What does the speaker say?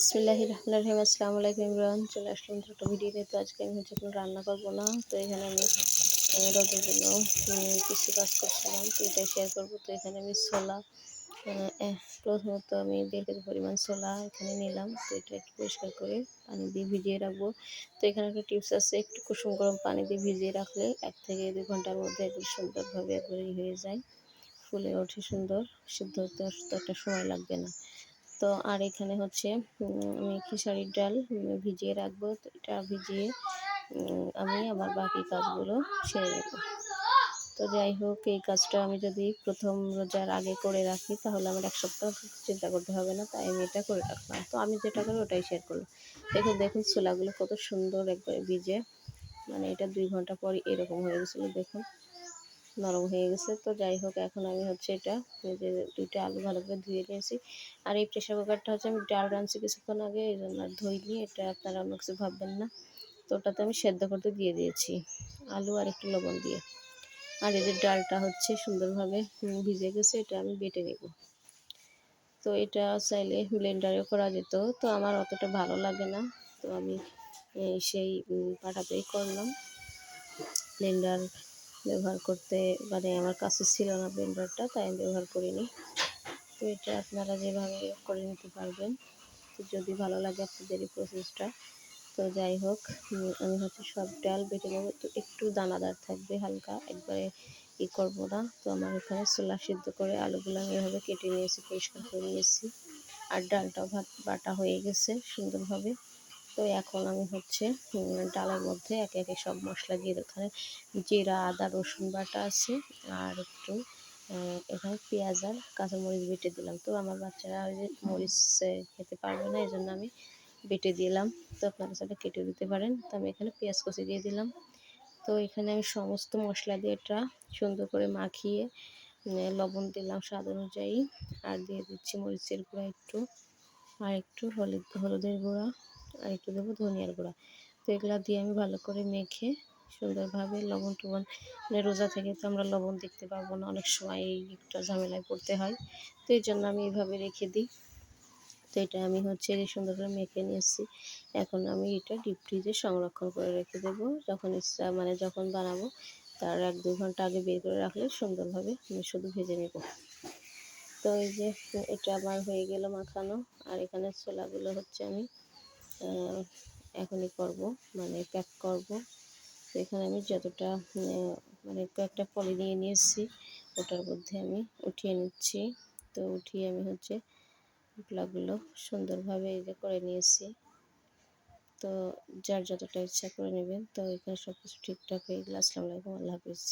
বিসমিল্লাহি রহমান রহিম, আসসালামু আলাইকুম ইমরান চলে আসলাম ছোটো ভিডিও তো আজকে আমি হচ্ছে কোনো রান্না করব না, তো এখানে আমি রোদের জন্য কিছু কাজ করছিলাম, তো এটাই শেয়ার করব। তো এখানে আমি ছোলা প্রথমত আমি দেড় পরিমাণ ছোলা এখানে নিলাম, তো এটা একটু পরিষ্কার করে পানি দিয়ে ভিজিয়ে রাখব। তো এখানে একটা টিপস আছে, একটু কুসুম গরম পানি দিয়ে ভিজিয়ে রাখলে এক থেকে দুই ঘণ্টার মধ্যে একটু সুন্দরভাবে একবারে ই হয়ে যায়, ফুলে ওঠে সুন্দর সিদ্ধ হতে অত একটা সময় লাগবে না। তো আর এখানে হচ্ছে আমি খেসারির ডাল ভিজিয়ে রাখব। তো এটা ভিজিয়ে আমি আমার বাকি কাজগুলো সেরে নেব। তো যাই হোক, এই কাজটা আমি যদি প্রথম রোজার আগে করে রাখি, তাহলে আমার এক সপ্তাহ চিন্তা করতে হবে না, তাই আমি এটা করে রাখলাম। তো আমি যেটা করি ওটাই শেয়ার করলাম। দেখুন দেখুন ছোলাগুলো কত সুন্দর একবারে ভিজে। মানে এটা দুই ঘণ্টা পর এরকম হয়ে গেছিল, দেখুন। নরম হয়ে গেছে। তো যাই হোক, এখন আমি হচ্ছে এটা যে দুইটা আলু ভালো করে ধুয়ে নিয়েছি। আর এই প্রেশার কুকারটা হচ্ছে আমি ডাল রাঁধছি কিছুক্ষণ আগে, এই জন্য আর ধুইনি। এটা আপনারা অন্য কিছু ভাববেন না। তো ওটাতে আমি সেদ্ধ করতে দিয়ে দিয়েছি আলু আর একটু লবণ দিয়ে। আর এই যে ডালটা হচ্ছে সুন্দরভাবে ভিজে গেছে, এটা আমি বেটে নেব। তো এটা চাইলে ব্লেন্ডারেও করা যেত। তো আমার অতটা ভালো লাগে না। তো আমি সেই পাটাতেই করলাম। ব্লেন্ডার ব্যবহার করতে মানে আমার কাছে ছিল না ব্লেন্ডারটা, তাই আমি ব্যবহার করিনি। তো এটা আপনারা যেভাবে করে নিতে পারবেন, তো যদি ভালো লাগে আপনাদের এই প্রসেসটা তো যাই হোক, আমি হচ্ছে সব ডাল বেটে নেব। তো একটু দানাদার থাকবে হালকা, একবারে ই করব না। তো আমার এখানে ছোলা সিদ্ধ করে আলুগুলো আমি এভাবে কেটে নিয়েছি, পরিষ্কার করে নিয়েছি। আর ডালটাও ভাত, বাটা হয়ে গেছে সুন্দরভাবে। তো এখন আমি হচ্ছে ডালের মধ্যে একে একে সব মশলা দিয়ে। এখানে জিরা, আদা, রসুন বাটা আছে, আর একটু এখানে পেঁয়াজ আর কাঁচামরিচ বেটে দিলাম। তো আমার বাচ্চারা ওই যে মরিচ খেতে পারবে না এই জন্য আমি বেটে দিলাম। তো আপনারা সেটা কেটে দিতে পারেন। তো আমি এখানে পেঁয়াজ কষি দিয়ে দিলাম। তো এখানে আমি সমস্ত মশলা দিয়ে এটা সুন্দর করে মাখিয়ে লবণ দিলাম স্বাদ অনুযায়ী। আর দিয়ে দিচ্ছি মরিচের গুঁড়া একটু, আর একটু হলুদ, হলুদের গুঁড়া। আর একটু দেবো ধনিয়ার গুঁড়া। তো এগুলো দিয়ে আমি ভালো করে মেখে সুন্দরভাবে লবণ টবণ মানে রোজা থেকে তো আমরা লবণ দেখতে পাবো না, অনেক সময় এই একটা ঝামেলায় পড়তে হয়। তো এই জন্য আমি এইভাবে রেখে দিই। তো এটা আমি হচ্ছে সুন্দর করে মেখে নিয়েছি এখন আমি এটা ডিপ ফ্রিজে সংরক্ষণ করে রেখে দেবো। যখন ইচ্ছা মানে যখন বানাবো, তার এক দু ঘণ্টা আগে বের করে রাখলে সুন্দরভাবে আমি শুধু ভেজে নেব। তো এই যে এটা আমার হয়ে গেল মাখানো, আর এখানে ছোলাগুলো হচ্ছে আমি এখনই করব মানে প্যাক করব। তো এখানে আমি যতটা মানে কয়েকটা পলি নিয়ে নিয়েছি, ওটার মধ্যে আমি উঠিয়ে নিচ্ছি। তো উঠিয়ে আমি হচ্ছে গুলো সুন্দরভাবে যে করে নিয়েছি। তো যার যতটা ইচ্ছা করে নেবেন, তো এখানে সব কিছু ঠিকঠাক হয়ে গেলে আসসালামু আলাইকুম, আল্লাহ হাফিজ।